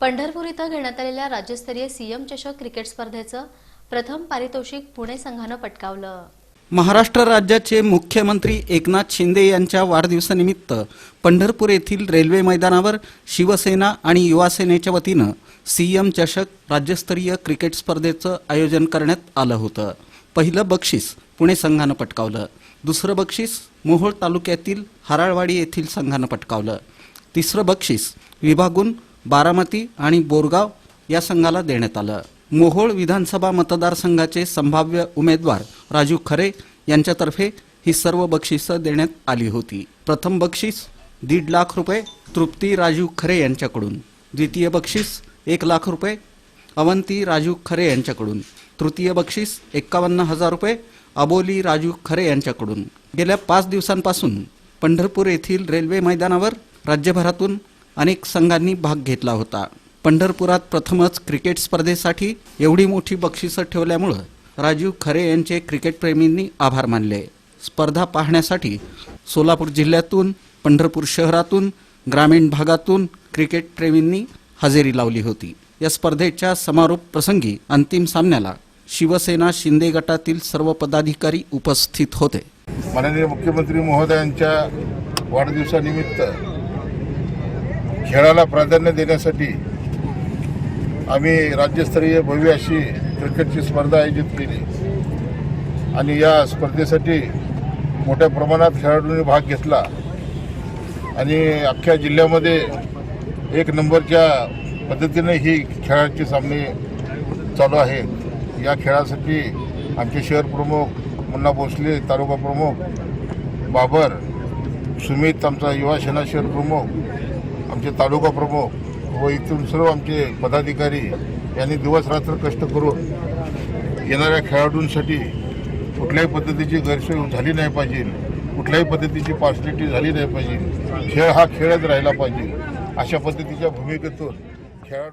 पंढरपूर इथं घेण्यात आलेल्या राज्यस्तरीय सीएम चषक क्रिकेट स्पर्धेचं प्रथम पारितोषिक पुणे संघानं पटकावलं. महाराष्ट्र राज्याचे मुख्यमंत्री एकनाथ शिंदे यांच्या वाढदिवसानिमित्त पंढरपूर येथील रेल्वे मैदानावर शिवसेना आणि युवासेनेच्या वतीनं सीएम चषक राज्यस्तरीय क्रिकेट स्पर्धेचं आयोजन करण्यात आलं होतं. पहिलं बक्षीस पुणे संघानं पटकावलं. दुसरं बक्षीस मोहोळ तालुक्यातील हराळवाडी येथील संघानं पटकावलं. तिसरं बक्षीस विभागून बारामती आणि बोरगाव या संघाला देण्यात आलं. मोहोळ विधानसभा मतदारसंघाचे संभाव्य उमेदवार राजू खरे यांच्यातर्फे ही सर्व बक्षिसं देण्यात आली होती. प्रथम बक्षीस दीड लाख रुपये तृप्ती राजू खरे यांच्याकडून. द्वितीय बक्षीस एक लाख रुपये अवंती राजू खरे यांच्याकडून. तृतीय बक्षीस एक्कावन्न हजार रुपये अबोली राजू खरे यांच्याकडून. गेल्या पाच दिवसांपासून पंढरपूर येथील रेल्वे मैदानावर राज्यभरातून अनेक संघांनी भाग घेतला होता. पंढरपुरात प्रथमच क्रिकेट स्पर्धेसाठी एवढी मोठी बक्षिसं ठेवल्यामुळं राजीव खरे यांचे क्रिकेटप्रेमींनी आभार मानले. स्पर्धा पाहण्यासाठी सोलापूर जिल्ह्यातून पंढरपूर शहरातून ग्रामीण भागातून क्रिकेटप्रेमींनी हजेरी लावली होती. या स्पर्धेच्या समारोप प्रसंगी अंतिम सामन्याला शिवसेना शिंदे गटातील सर्व पदाधिकारी उपस्थित होते. माननीय मुख्यमंत्री महोदयांच्या वाढदिवसानिमित्त खेळाला प्राधान्य देण्यासाठी आम्ही राज्यस्तरीय भव्य अशी क्रिकेटची स्पर्धा आयोजित केली. आणि या स्पर्धेसाठी मोठ्या प्रमाणात खेळाडूंनी भाग घेतला. आणि अख्ख्या जिल्ह्यामध्ये एक नंबरच्या पद्धतीने ही खेळाचे सामने चालू आहेत. या खेळासाठी आमचे शहर प्रमुख मुन्ना भोसले तालुका प्रमुख बाबर सुमित आमचा युवा सेना शहर प्रमुख आमचे तालुका प्रमुख व इथून सर्व आमचे पदाधिकारी यांनी दिवसरात्र कष्ट करून येणाऱ्या खेळाडूंसाठी कुठल्याही पद्धतीची गैरसोय झाली नाही पाहिजे. कुठल्याही पद्धतीची पार्सलिटी झाली नाही पाहिजे. खेळ हा खेळच राहिला पाहिजे. अशा पद्धतीच्या भूमिकेतून खेळाडू